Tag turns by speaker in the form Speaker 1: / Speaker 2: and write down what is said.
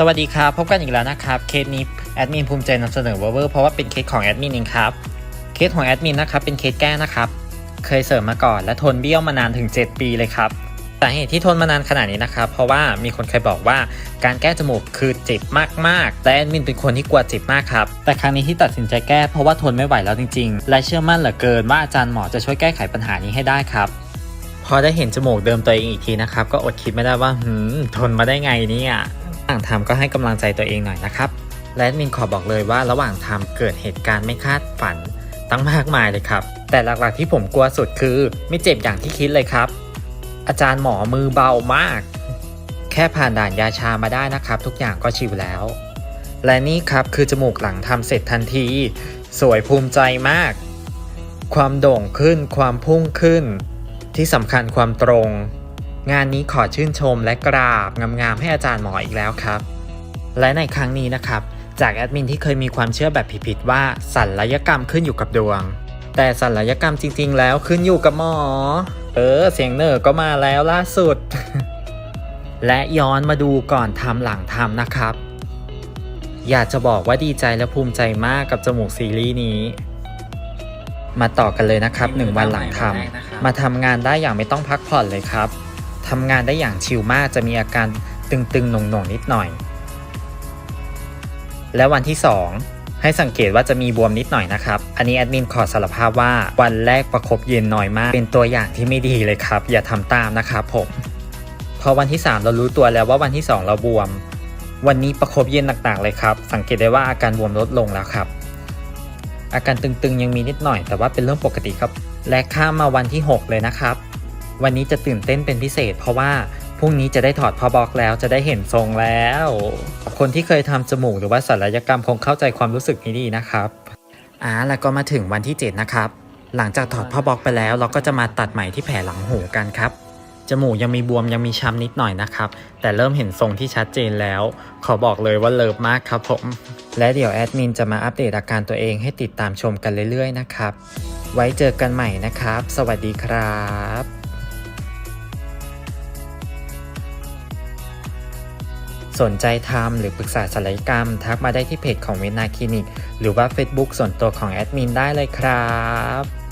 Speaker 1: สวัสดีครับ พบกันอีกแล้วนะครับ เคสนี้แอดมินภูมิใจนำเสนอเวอร์เพราะว่าเป็นเคสของแอดมินเองครับ เคสของแอดมินนะครับเป็นเคสแก้นะครับ เคยเสริมมาก่อนและทนเบี้ยวมานานถึง 7 ปีเลยครับ สาเหตุที่ทนมานานขนาดนี้นะครับ เพราะว่ามีคนเคยบอกว่าการแก้จมูกคือเจ็บมากๆและแอดมินเป็นคนที่กลัวเจ็บมากครับ แต่ครั้งนี้ที่ตัดสินใจแก้เพราะว่าทนไม่ไหวแล้วจริง ๆ และเชื่อมั่นเหลือเกินว่าอาจารย์หมอจะช่วยแก้ไขปัญหานี้ให้ได้ครับพอได้เห็นจมูกเดิมตัวเองอีกทีนะครับ ก็อดคิดไม่ได้ว่าหืมทนมาได้ไงเนี่ย ระหว่างทำก็ให้กำลังใจตัวเองหน่อยนะครับ และมินขอบอกเลยว่าระหว่างทำเกิดเหตุการณ์ไม่คาดฝันตั้งมากมายเลยครับ แต่หลักๆที่ผมกลัวสุดคือ ไม่เจ็บอย่างที่คิดเลยครับ อาจารย์หมอมือเบามาก แค่ผ่านด่านยาชามาได้นะครับ ทุกอย่างก็ชิวแล้ว และนี่ครับคือจมูกหลังทำเสร็จทันที สวยภูมิใจมาก ความโด่งขึ้นความพุ่งขึ้น ที่สำคัญความตรง งานนี้ขอชื่นชมและกราบงามๆให้อาจารย์หมออีกแล้วครับ และในครั้งนี้นะครับ จากแอดมินที่เคยมีความเชื่อแบบผิดๆว่าสัลยกรรมขึ้นอยู่กับดวง แต่สัลยกรรมจริงๆ แล้วขึ้นอยู่กับหมอ เออ เสียงเนอร์ก็มาแล้วล่าสุด และย้อนมาดูก่อนทำหลังทำนะครับ อยากจะบอกว่าดีใจและภูมิใจมากกับจมูกซีรีส์นี้มาต่อกันเลยนะครับหนึ่งวันหลังทำมาทำงานได้อย่างไม่ต้องพักผ่อนเลยครับ ทำงานได้อย่างชิลมากจะมีอาการตึงๆหน่วงๆนิดหน่อย และวันที่ 2 ให้สังเกตว่าจะมีบวมนิดหน่อยนะครับ อันนี้แอดมินขอสารภาพว่าวันแรกประคบเย็นน้อยมาก เป็นตัวอย่างที่ไม่ดีเลยครับ อย่าทำตามนะครับผมพอวันที่ 3 เรารู้ตัวแล้วว่าวันที่ 2 เราบวม วันนี้ประคบเย็นต่างๆเลยครับ สังเกตได้ว่าอาการบวมลดลงแล้วครับอาการตึงๆยังมีนิดหน่อย แต่ว่าเป็นเรื่องปกติครับ และข้ามมาวันที่ 6 เลยนะครับ วันนี้จะตื่นเต้นเป็นพิเศษ เพราะว่าพรุ่งนี้จะได้ถอดพอบล็อกแล้วจะได้เห็นทรงแล้ว คนที่เคยทำจมูกหรือว่าศัลยกรรมคงเข้าใจความรู้สึกนี้ดีนะครับอ่าแล้วก็มาถึงวันที่ 7 นะครับ หลังจากถอดพ่อบล็อกไปแล้ว เราก็จะมาตัดใหม่ที่แผลหลังหูกันครับจมูกยังมีบวมยังมีช้ำนิดหน่อยนะครับ แต่เริ่มเห็นทรงที่ชัดเจนแล้ว ขอบอกเลยว่าเลิฟมากครับผม และเดี๋ยวแอดมินจะมาอัปเดตอาการตัวเองให้ติดตามชมกันเรื่อยๆนะครับ ไว้เจอกันใหม่นะครับ สวัสดีครับ สนใจทำหรือปรึกษาศัลยกรรม ทักมาได้ที่เพจของเวนาคลินิก หรือว่า Facebook ส่วนตัวของแอดมินได้เลยครับ